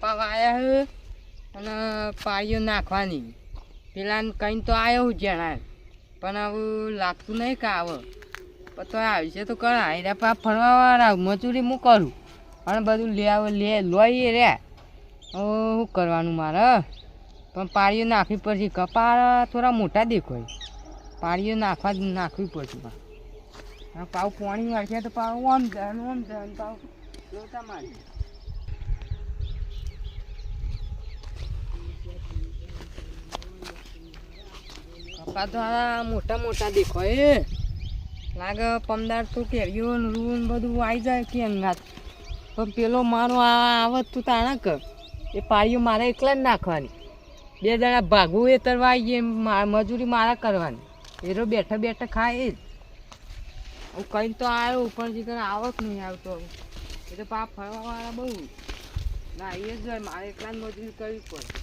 કપા વાયા હે અને પાળીઓ નાખવાની. પેલા કંઈ તો આવ્યો જણાય. પણ આવું લાગતું નહીં કે આવે. તો આવશે તો કર આયરા પા ફરવાવાળા મજૂરી હું કરું? અને બધું લે આવે, લે લોહી રે શું કરવાનું મારે? પણ પાળીઓ નાખવી પડશે. કપા થોડા મોટા દેખાય. પાળીઓ નાખવા નાખવી પડશે પા હા પાવ પાણી વાળશે તો પાવ ઓમ જાય આમ જાય પાવ લોટા મારી આ મોટા મોટા એ લાગે પમદાર તો કેરીઓ રૂન બધું આવી જાય કે અંગાત પણ પેલો મારો આ આવત તું તાણા કર. એ પાળીઓ મારે એકલા જ નાખવાની. બે જણા ભાગવું એ તરવા આવીએ મજૂરી મારા કરવાની. એરો બેઠા બેઠા ખાય એ જ. હું કઈ તો આવ્યો પણ જે કરે આવક નહીં આવતો એ તો પાપ ફરવાવાળા બહુ. ના, એ જ મારે એકલા જ મજૂરી કરવી પડે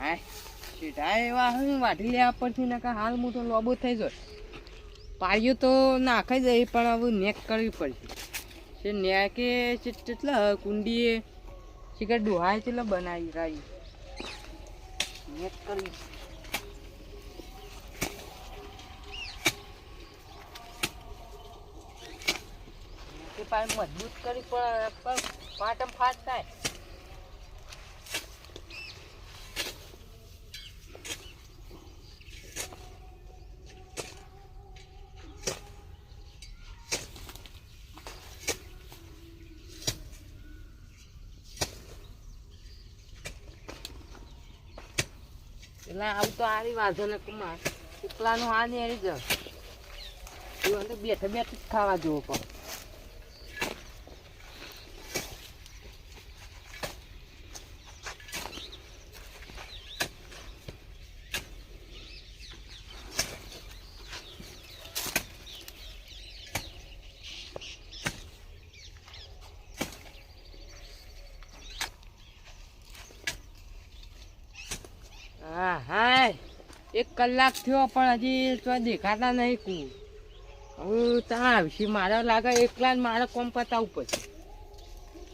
હાય સીધા એવા હું વાઢી લેવા પડશે નકા હાલ મોટો લોબો થઈ જાય પાળીઓ તો નાખાઈ જાય, પણ હવે નેક કરવી પડશે. છે નેકે કેટલા કુંડીએ શીખર ડોહાય કેટલા બનાવી રાઈ? નેક કરવી મજબૂત કરી, પણ પાટમ ફાટ થાય. એટલે આવું તો આરી વાંધો ને કુમાર. એકલાનું આ નેરી જ બેઠે બેઠે જ ખાવા જોવો પણ હા હાય એક કલાક થયો, પણ હજી તો દેખાતા નહીં કું હું ત્યાં આવશે. મારે લાગે એકલા જ મારે કોમ પતાવવું પડશે.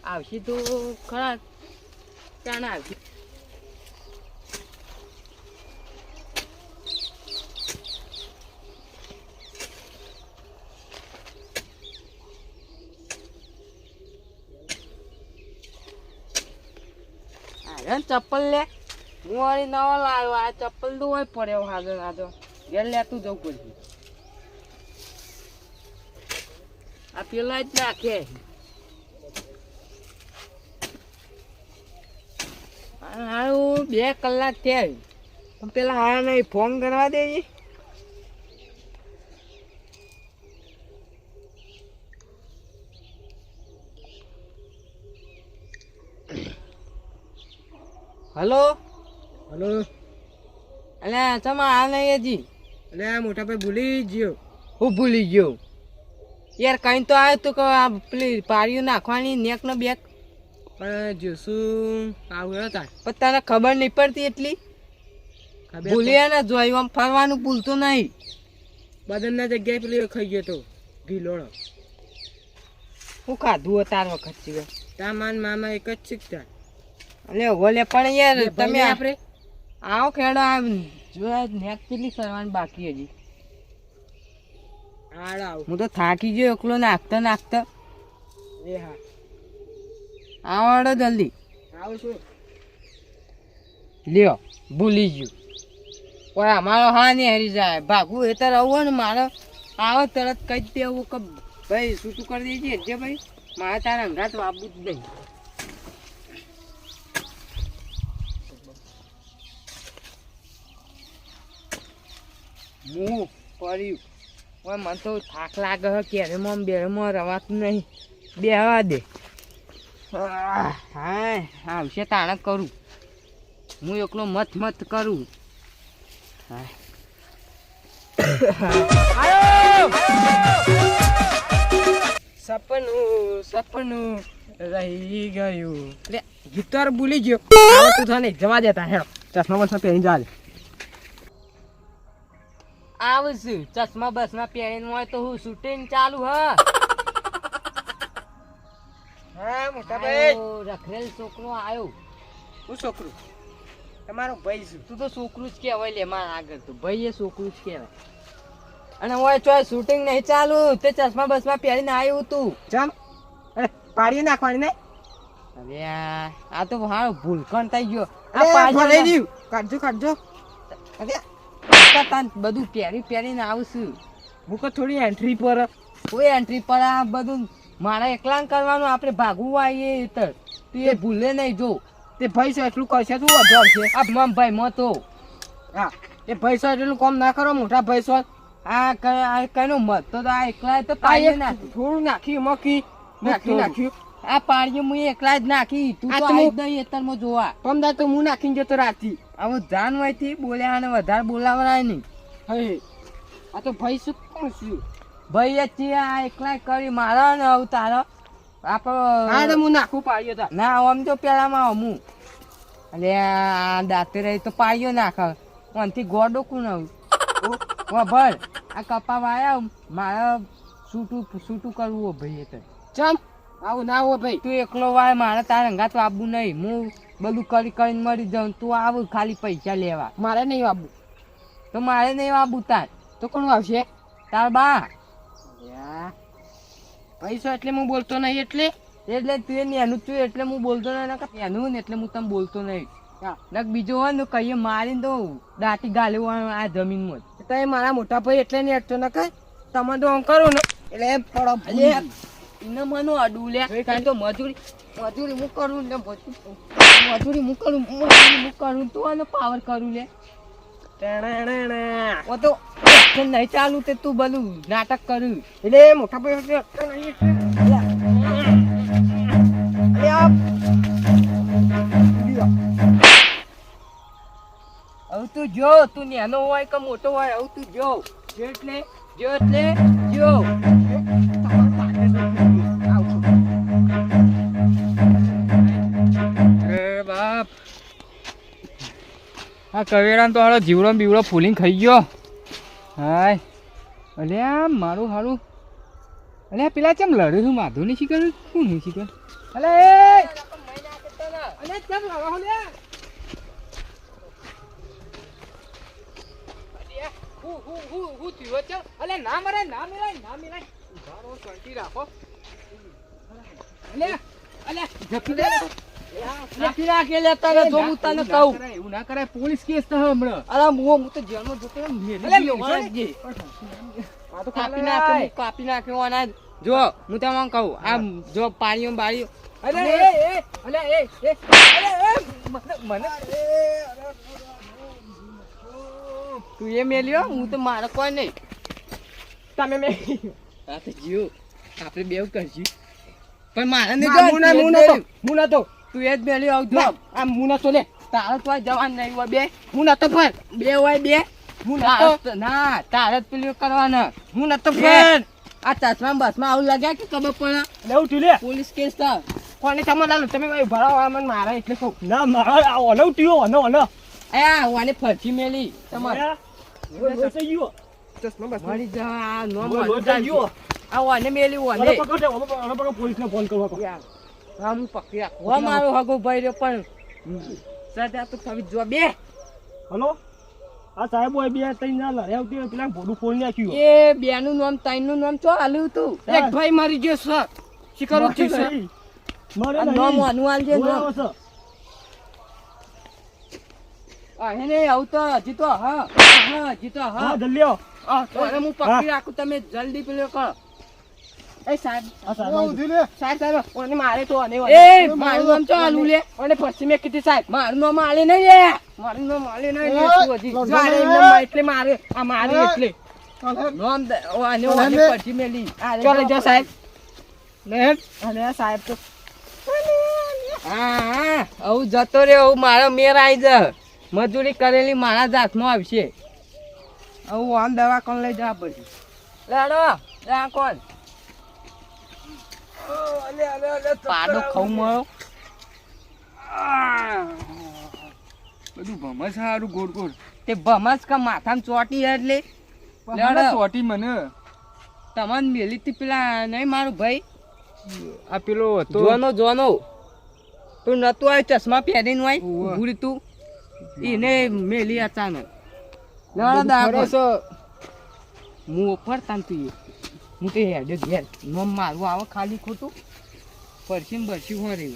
આવશે તો ખરા ત્યાં આવશે. ચપ્પલ લે. હું વળી નવો લાવ્યો આ ચપ્પલ તો હોય પડ્યો આ તો ઘેર લેતું જવું પડશે. આ પેલા જ નાખે. હારું બે કલાક થયા પણ પેલા હા નહીં ફોન કરવા દે હલો? હલો. અલે તમે આ નહીં હજી. અલે આ મોટા ભાઈ ભૂલી ગયો. હું ભૂલી ગયો. યાર કઈ તો આવ્યો તો કે આ પેલી પારીઓ નાખવાની નેક નો બેક પણ જોશું આવ્યો હતા પણ તને ખબર નહીં પડતી એટલી? ભૂલી ભૂલ્યા ને જોયું આમ ફરવાનું ભૂલતું નહીં. બદલના જગ્યાએ પેલી ખાઈ ગયો તો ગીલોડો હું ખાધું તાર વખત છે તા માન મામા એક જ શીખતા એટલે ઓલે પણ યાર તમે તમે આપણે? આવો ખેડો આ જોયા નેક કેટલી કરવાની બાકી હજી. આડ આવ. હું તો થાકી ગયો એકલો નાખતા નાખતા. એ હા. આવડો જલ્દી. આવું છું. લ્યો ભૂલી ગયું. ઓય અમારો હા ને હરી જાય. ભાગવું એ તો રહું ને મારો. આવો તરત કહી જ દેવું કે ભાઈ શું શું કરી દેજે? જે ભાઈ મારે તારા અંગાત વાપવું જ નહીં. હું પડ્યું હવે મને તો થાક લાગે છે કેરેમાં બેરમાં રવાતું નહીં. બેહવા દે. હા આવશે તાણે કરું. હું એકલો મત મત કરું. સપનું સપનું રહી ગયું. લે ગીતાર ભૂલી ગયો. તું થાને જવા દેતા હેડો. ચશ્મા બસમાં પહેરી જા આવશે ચશ્મા બસમાં પહેરીને હોય તો હું શૂટિંગ ચાલુ હ. હા મોટા ભાઈ છોકરો આવ્યો હું છોકરું? તમારો ભાઈ છું તું તો છોકરું જ કહેવાય લે મારા આગળ તો. ભાઈ એ છોકરું જ કહેવાય. અને હોય ચોય શૂટિંગ નહીં ચાલુ. તે ચશ્મા બસમાં પહેરીને આવ્યું તું. જમ અરે પાડી નાખવાની ને આ તો હારો ભૂલકણ થઈ ગયો. આ રહ્યું. કાઢજો કાઢજો. અરે તાન બધું પહેરી પહેરીને આવશું. મૂકો થોડી એન્ટ્રી પર. કોઈ એન્ટ્રી પર આ બધું મારા એકલા કરવાનું આપણે ભાગવું આવીએ તો. તું એ ભૂલે નહીં જો. તે ભાઈ સાહેબ એટલું કરશે શું વધુ છે? આ મમ ભાઈ મો તો હા એ ભાઈ સાહેબ એટલું કામ ના કરો મોટા ભાઈ સાહેબ. આ કઈનો મત તો આ એકલા તો પાઈ નાખ્યું નાખી. થોડું નાખી મકી. નાખ્યું નાખ્યું. આ પાણી હું એકલા જ નાખી. તું તો જ નહીં એતરમાં જોવા. પમદા તો હું નાખીને જતો રાતી હવે જાન હોયથી બોલ્યા અને વધારે બોલાવરાય નહીં. હે આ તો ભાઈ શું કોણ છું? ભાઈ છીએ આ એકલા કરી મારા ને હવે તારો. હા તો આપણો હું નાખું પાડ્યો તા. ના આમ તો પેલામાં અમું અલે આ દાંતે રહી તો પાડ્યો નાખ. ઓનથી ગોડો કોણ આવું? ઓ ભર. આ કપા વાયા મારા સૂટું સૂટું કરવું ભાઈ એ તો. ચમ. આવું ના હોય ભાઈ તું એકલો વાય મારે તારે હંગાત આવવું નહીં. હું બધું કરી કરીને મરી જાઉં તું આવું ખાલી પૈસા લેવા. મારે નહીં આવવું તો મારે નહીં આવવું તાર. તો કોણ આવશે તાર બા. પૈસો એટલે હું બોલતો નહીં એટલે? એટલે તું એ નેનું તું એટલે હું બોલતો નહીં. એનું ને એટલે હું તમને બોલતો નહીં. નક બીજો હોય ને કહીએ મારીને તો દાટી ગાલ્યું આ જમીનમાં તો એ મારા મોટા ભાઈ એટલે નહીં અડતો ન કઈ તમે તો કરો ને. એટલે પડો અડું લે કારણ તો મજૂરી મજૂરી હું કરું ને મજૂરી મજૂરી હું કરું મજૂરી હું કરું તું આનો પાવર કરું લે. ઓ તો action નહીં ચાલુ તે તું બધું નાટક કર્યું એટલે મોટા ભાઈ એટલે નહીં એટલે. અલે. આ હવે તું જો તું નાનો હોય કે મોટો હોય હવે તું જો એટલે જો એટલે જો. આ કવેરાન તો હારો જીવડો બીવડો ફૂલીને ખાઈ ગયો. હાય. અલ્યા મારું હારું. અલ્યા પેલા ચમ લડ્યું છું? માધું નહીં શીખર શું નહીં શીખર અલે અલે અલે ના મરે રાખો. અલે અલે નથી રાખે લે તને જો હું તને કહું એવું ના કરાય પોલીસ કેસ થાય હમણાં અરે હું હું તો જેલમાં જતો રહ્યો મેલી મેલો ને. જે. આ તો કાપી નાખ્યો કાપી નાખ્યો અનાજ જો હું તમને કહું આમ જો પાણીઓ બારીઓ અરે અરે, એ એ અલે એ એ અલે મને મને તું એ મેલ્યો હું તો મારે કોઈ નહીં તમે મે આ તો જીવ આપણે બેવ કરશું પણ મારે નહીં ના, હું ના- હું નતો. હું. તું એ જ મેલ્યો આવજો ના, આમ હું નતો લે. તારે તો જવાન નહીં હોય બે હું નતો ફર. બે હોય બે હું નતો. ના તારે જ પેલું કરવાના હું નતો. ફર. આ ચશ્મા બસમાં આવું લાગ્યા કે ખબર પણ લેવું તું લે. પોલીસ કેસ થાય કોને તમે લાલો તમે ભાઈ ભરાવા મને મારે એટલે કહું. ના મારા આ ટીયો ઓનો ઓનો એ આ વાને ફરથી મેલી તમારે ચશ્મા બસ. મરી જા નો ઓલો જા આ વાને મેલી ઓને પકડો તે, પકડો, પોલીસને ફોન કરવા કહો. પકડી રાખું મારો હગો ભાઈ રહ્યો પણ સદા તો કવિ જો બે. હલો? આ સાહેબ હોય બે ત્રણ ના આવતી પેલા ભોડું ફોન નાખ્યું એ બે નું નામ ત્રણનું નામ ચો આલ્યું તું? એક ભાઈ મારી ગયો સર. શિકારો થી સર. મારે નામ આનું આલજે નામ. આ હે ને હજી તો હા હા હજી તો હા. જલ્દી આવો. તો હું પકડી રાખું તમે જલ્દી પેલો કરો. એ સાહેબ સાહેબ સાહેબ સાહેબ ઓને મારે તો અને એ મારું નામ ચો આલું લે? અને પછી મેં કીધી સાહેબ મારું નામ આલે નહીં લે. મારું નામ આલે નહીં લે હજી? જો આને એટલે મારે આ મારે એટલે. નામ દ- ઓ આને આને પછી મેલી આ લે જો સાહેબ. સાહેબ તો હા હા જતો રે હું મારો મેર આવી જા. મજૂરી કરેલી મારા જ હાથમાં આવશે. આવું આમ દવા કોણ લઈ જવા પછી. લડો લે કોણ? પાડો ખાઉં મળો બધું ભમસ સારું ગોળ ગોળ. તે ભમસ કા માથામાં ચોટી એટલે? ચોટી મને. તમને મેલી તી પેલા નહીં મારું ભાઈ? આ પેલો હતો. જોનો જોનો તું નતું આવ્યો ચશ્મા પહેરીને હોય. ભૂરી તું. એને મેલી અચાનક. લેવડો બધું દા ફરે છે. તાન તું. હું તે હેડે ઘેર મમ મારું આવે ખાલી ખોટું. પરસી ને બરસી હું રહી